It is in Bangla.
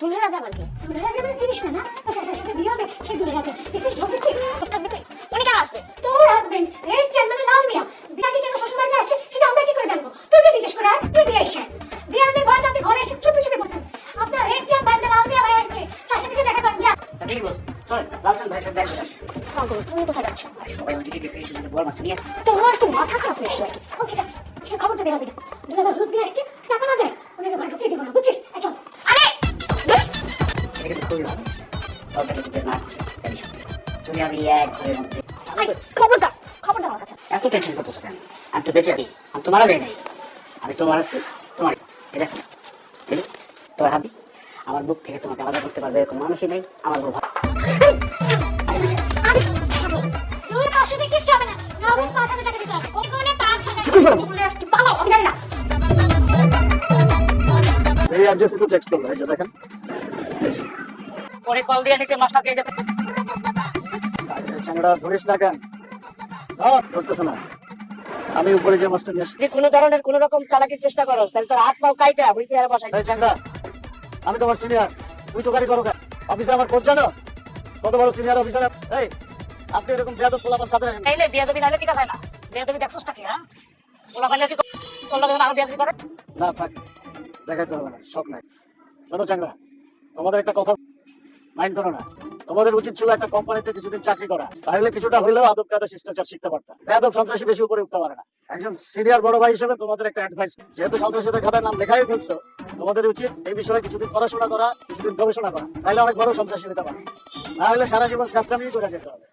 দুলে রাজা আবার কি? দুলে রাজা মানে চিনিস না না? তোর শাশুড়ির সাথে বিয়ে হবে সেই দুলে রাজা দেখছিস ঢোকেছিস? উনি কেন আসবে? তোর হাজবেন্ড রেড চ্যান মানে লাল মিয়া। বিয়াকে কেন শ্বশুর বাড়িতে আসছে সেটা আমরা কি করে জানব? তুই তো জিজ্ঞেস করে আয়, তুই বিয়ে এসে বিয়ানের ভয়টা আপনি ঘরে এসে চুপি চুপি বসেন। আপনার রেড বান্ধে লাল মিয়া ভাই আসছে তার সাথে যে দেখা করেন যা। ঠিকই বলছো। চল লালচান ভাইয়ের সাথে দেখা তুমি কোথায় যাচ্ছ? সবাই ওইদিকে গেছে এই সুযোগে বড় মাছ নিয়ে আসছে। তোমার তো মাথা খারাপ হয়ে গেছে নাকি? ও ঠিক আছে ঠিক আছে, খবর তো বেরোবি না দুলে হলুদ দিয়ে আসছে টাকা এটা কিন্তু খুবই ভালো দরজাটা যদি না খুলে তুমি আমি এক ঘরের মধ্যে আই, খবরদার খবরদার আমার কাছে। এত টেনশন করতেছো কেন? আমি তো বেঁচে আছি। আমি তো মারা যাই নাই। আমি তো মারাচ্ছি তোমার দেখো। তোমার হাত দি। আমার বুক থেকে তোমাকে আলাদা করতে পারবে এরকম মানুষই নেই। আমার বউ এই অ্যাড্রেস একটু টেক্সট করব দেখেন। পরে কল দিয়ে নিচে মাস্টার পেয়ে যাবে। চ্যাংড়া ধরিস না কেন? ধর ধরতেছে না। আমি উপরে গিয়ে মাস্টার নিয়ে যদি কোনো ধরনের কোনো রকম চালাকির চেষ্টা করো তাহলে তোর হাত পাও কাইটা হুইল চেয়ারে বসাই। এই চ্যাংড়া আমি তোমার সিনিয়র তুই তো গাড়ি করো কেন? অফিসে আমার কোচ জানো? কত বড় সিনিয়র অফিসার এই আপনি এরকম বেয়াদব পোলাপান সাথে রাখেন। তাইলে বিয়ে দেবি নাহলে ঠিক আছে না। বিয়ে দেবি দেখছোস নাকি হ্যাঁ? বলা পাইলে কি তোর লোক আরও বিয়ে করে? না থাক। দেখাইতে হবে না শখ নাই। শোনো চ্যাংড়া তোমাদের একটা কথা মাইন্ড করো না। তোমাদের উচিত ছিল একটা কোম্পানিতে কিছুদিন চাকরি করা। তাহলে কিছুটা হলেও আদব কাদা শিষ্টাচার শিখতে পারতা। আদব সন্ত্রাসী বেশি উপরে উঠতে পারে না। একজন সিনিয়র বড় ভাই হিসেবে তোমাদের একটা অ্যাডভাইস যেহেতু সন্ত্রাসীদের খাতায় নাম লেখাই ফেলছো, তোমাদের উচিত এই বিষয়ে কিছুদিন পড়াশোনা করা, কিছুদিন গবেষণা করা। তাহলে অনেক বড় সন্ত্রাসী হতে পারে। না হলে সারা জীবন শাস্ত্রামি করে যেতে হবে।